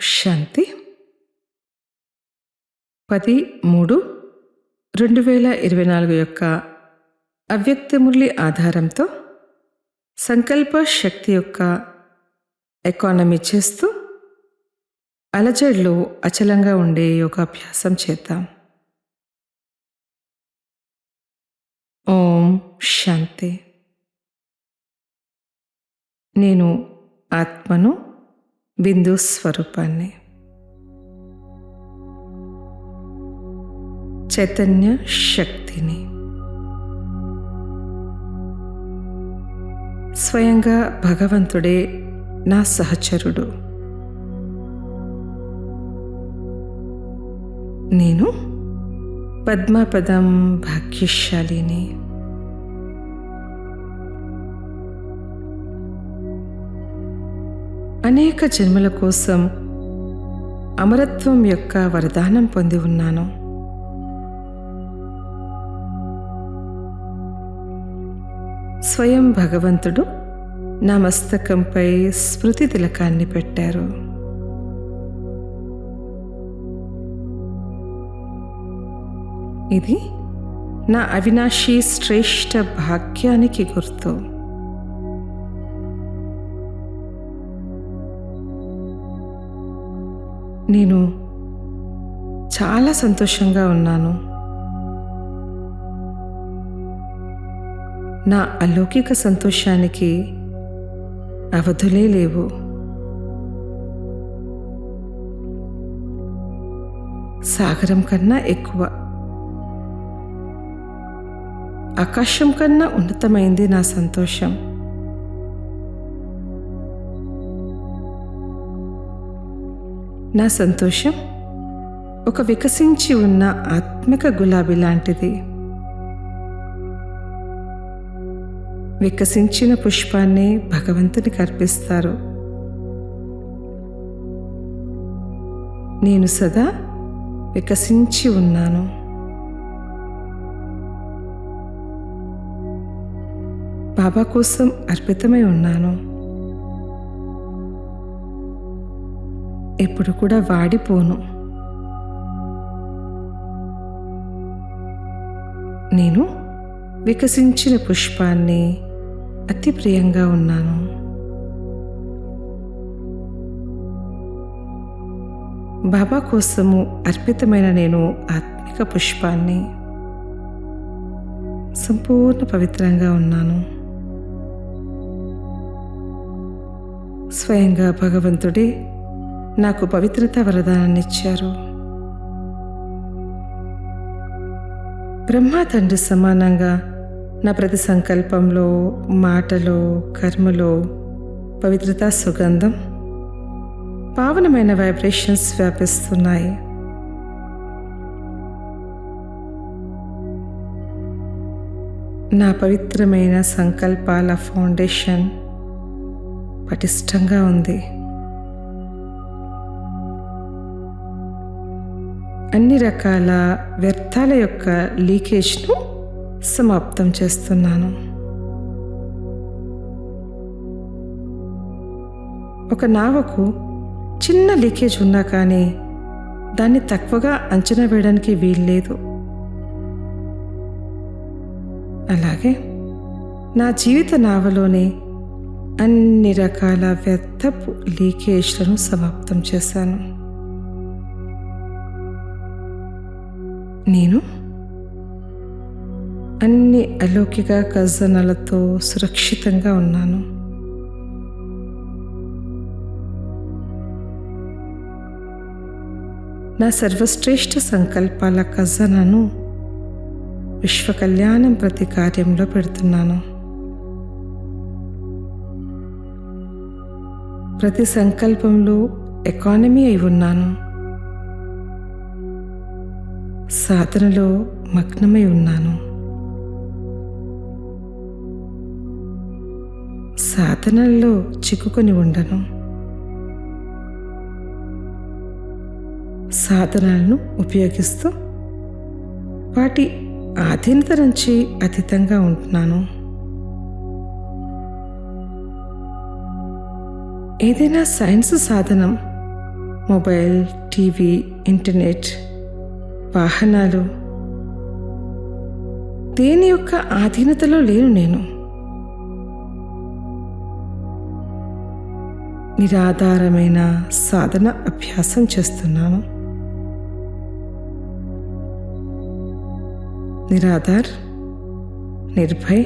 శాంతి. పది మూడు రెండు వేల ఇరవై నాలుగు యొక్క అవ్యక్త మురళి ఆధారంతో సంకల్ప శక్తి యొక్క ఎకానమీ చేస్తూ అలజడిలో అచలంగా ఉండే యోగాభ్యాసం చేద్దాం. ఓం శాంతి. నేను ఆత్మను బిందు స్వరూపాన్ని. చైతన్య శక్తిని. స్వయంగా భగవంతుడే నా సహచరుడు. నేను పద్మపదం భాగ్యశాలిని. అనేక జన్మల కోసం అమరత్వం యొక్క వరదానం పొంది ఉన్నాను. స్వయం భగవంతుడు నా మస్తకంపై స్మృతి తిలకాన్ని పెట్టారు. ఇది నా అవినాశీ శ్రేష్ఠ భాగ్యానికి గుర్తు. నేను చాలా సంతోషంగా ఉన్నాను. నా అలౌకిక సంతోషానికి అవధులే లేవు. సాగరం కన్నా ఎక్కువ. ఆకాశం కన్నా ఉన్నతమైంది నా సంతోషం. నా సంతోషం ఒక వికసించి ఉన్న ఆత్మిక గులాబీ లాంటిది. వికసించిన పుష్పాన్ని భగవంతునికి అర్పిస్తారు. నేను సదా వికసించి ఉన్నాను. బాబా కోసం అర్పితమై ఉన్నాను. ఎప్పుడు కూడా వాడిపోను. నేను వికసించిన పుష్పాన్ని అతి ప్రియంగా ఉన్నాను. బాబా కోసము అర్పితమైన నేను ఆత్మిక పుష్పాన్ని సంపూర్ణ పవిత్రంగా ఉన్నాను. స్వయంగా భగవంతుడే నాకు పవిత్రత వరదానాన్ని ఇచ్చారు బ్రహ్మ తండ్రి సమానంగా నా ప్రతి సంకల్పంలో మాటలో కర్మలో పవిత్రత సుగంధం పావనమైన వైబ్రేషన్స్ వ్యాపిస్తున్నాయి. నా పవిత్రమైన సంకల్పాల ఫౌండేషన్ పటిష్టంగా ఉంది. అన్ని రకాల వ్యర్థాల యొక్క లీకేజ్ను సమాప్తం చేస్తున్నాను. ఒక నావకు చిన్న లీకేజ్ ఉన్నా కానీ దాన్ని తక్కువగా అంచనా వేయడానికి వీల్లేదు అలాగే నా జీవిత నావలోనే అన్ని రకాల వ్యర్థపు లీకేజ్లను సమాప్తం చేశాను. నేను? అన్ని అలౌకిక ఖజానాలతో సురక్షితంగా ఉన్నాను. నా సర్వశ్రేష్ఠ సంకల్పాల ఖజానాను విశ్వ కళ్యాణం ప్రతి కార్యంలో పెడుతున్నాను. ప్రతి సంకల్పంలో ఎకానమీ అయి ఉన్నాను. సాధనలో మగ్నమై ఉన్నాను. సాధనల్లో చిక్కుకొని ఉండను. సాధనాలను ఉపయోగిస్తూ వాటి ఆధీనత నుంచి అతీతంగా ఉంటున్నాను. ఏదైనా సైన్స్ సాధనం మొబైల్ టీవీ ఇంటర్నెట్ వాహనాలు. దేని యొక్క ఆధీనతలో లేను నేను? నిరాధారమైన సాధన అభ్యాసం చేస్తున్నాను. నిరాధార్ నిర్భయ్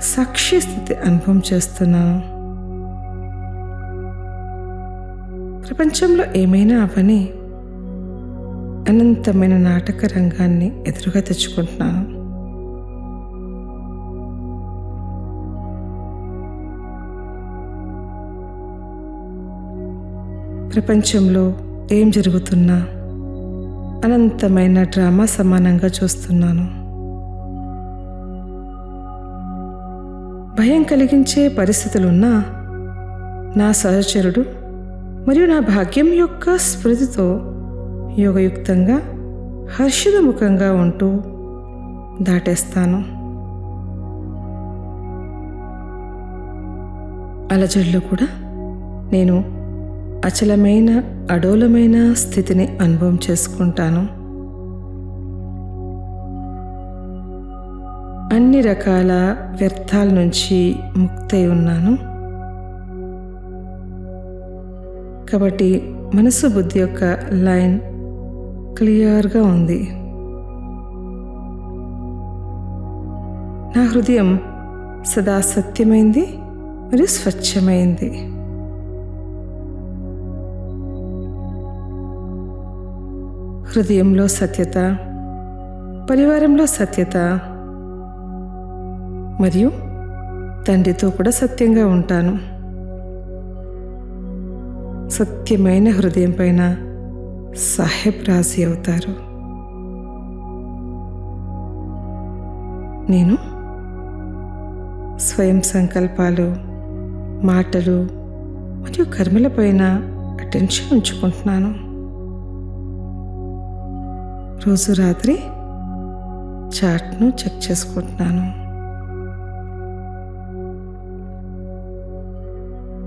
సాక్షి స్థితి అనుభవం చేస్తున్నాను ప్రపంచంలో ఏమైనా అవని అనంతమైన నాటక రంగాన్ని ఎదురుగా తెచ్చుకుంటున్నాను. ప్రపంచంలో ఏం జరుగుతున్నా అనంతమైన డ్రామా సమానంగా చూస్తున్నాను. భయం కలిగించే పరిస్థితులున్నా నా సహచరుడు మరియు నా భాగ్యం యొక్క స్మృతితో యోగయుక్తంగా హర్షితముఖంగా ఉంటూ దాటేస్తాను. అలజడిలో కూడా నేను అచలమైన అడోలమైన స్థితిని అనుభవం చేసుకుంటాను. అన్ని రకాల వ్యర్థాల నుంచి ముక్తై ఉన్నాను. కాబట్టి మనసు బుద్ధి యొక్క లైన్ క్లియర్గా ఉంది. నా హృదయం సదా సత్యమైంది మరియు స్వచ్ఛమైంది. హృదయంలో సత్యత పరివారంలో సత్యత మరియు తండ్రితో కూడా సత్యంగా ఉంటాను. సత్యమైన హృదయం పైన సాహెబ్ రాజీ అవుతారు. నేను స్వయం సంకల్పాలు మాటలు మరియు కర్మలపైన అటెన్షన్ ఉంచుకుంటున్నాను. రోజు రాత్రి చాట్ను చెక్ చేసుకుంటున్నాను.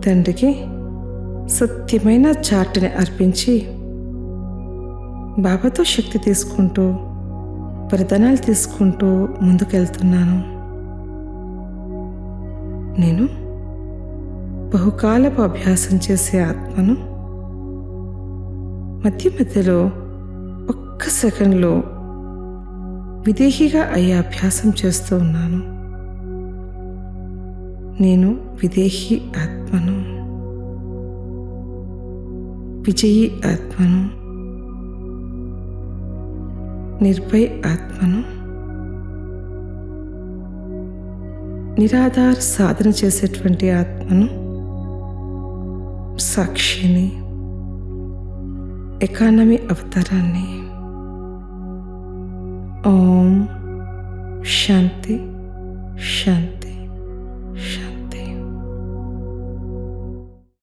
తండ్రికి సత్యమైన చాట్ని అర్పించి బాబాతో శక్తి తీసుకుంటూ వరదనాలు తీసుకుంటూ ముందుకెళ్తున్నాను. నేను బహుకాలపు అభ్యాసం చేసే ఆత్మను మధ్య మధ్యలో ఒక్క సెకండ్లో విదేహిగా అయ్యే అభ్యాసం చేస్తూ ఉన్నాను. నేను విదేహీ ఆత్మను విజయీ ఆత్మను నిర్భయ ఆత్మను నిరాధార సాధన చేసేటువంటి ఆత్మను సాక్షిని ఎకానమీ అవతారాన్ని. ఓం. శాంతి. శాంతి.